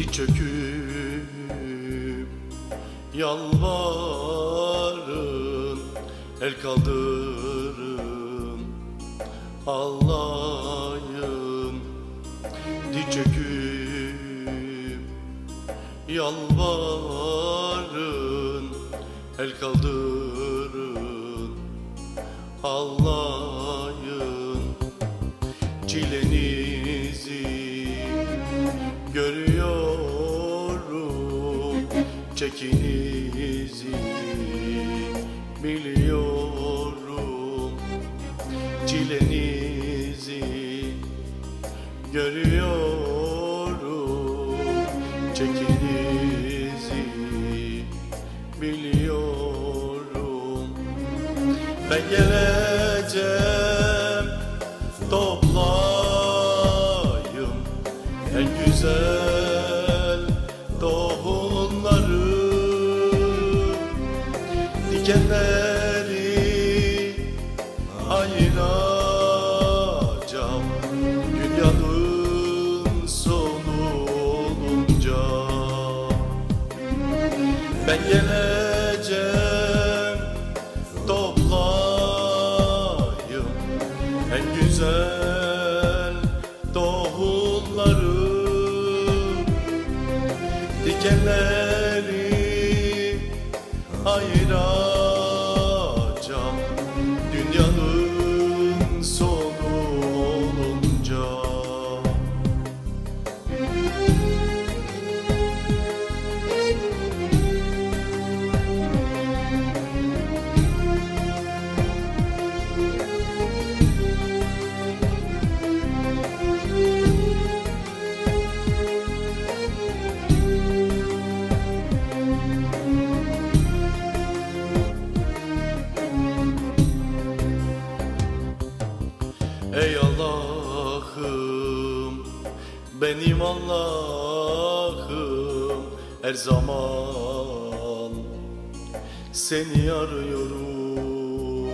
Di çöküp yalvarın El kaldırın Allah'ım Di çöküp yalvarın El kaldırın Allah. Çekinizi biliyorum. Çilenizi görüyorum. Çekinizi biliyorum. Ben geleceğim toplayım en güzel dikenleri ayıracağım dünyanın sonu olunca ben geleceğim toplayım en güzel tohumları. Dikenleri ayıracağım benim Allah'ım her zaman seni arıyorum.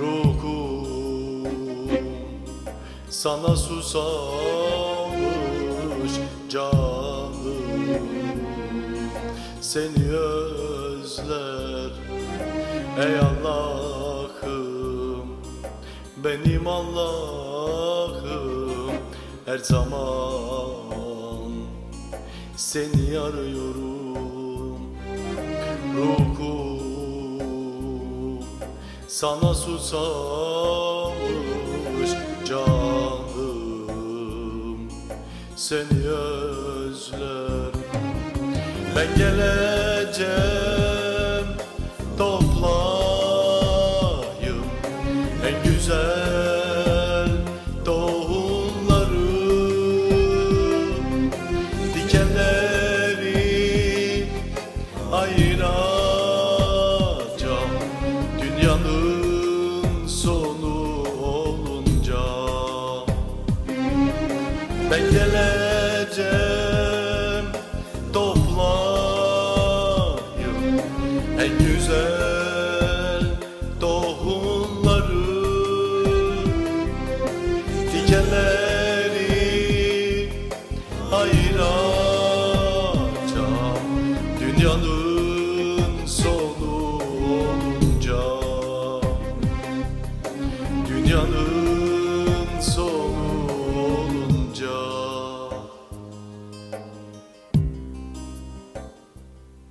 Ruhum sana susamış canım seni özler. Ey Allah'ım benim Allah'ım her zaman seni arıyorum. Ruhum sana susamış canım. Seni özler ben geleceğim ayıracağım dünyanın sonu olunca. Ben geleceğim toplayım en güzel tohumları. Dikenleri ayıracağım dünyanın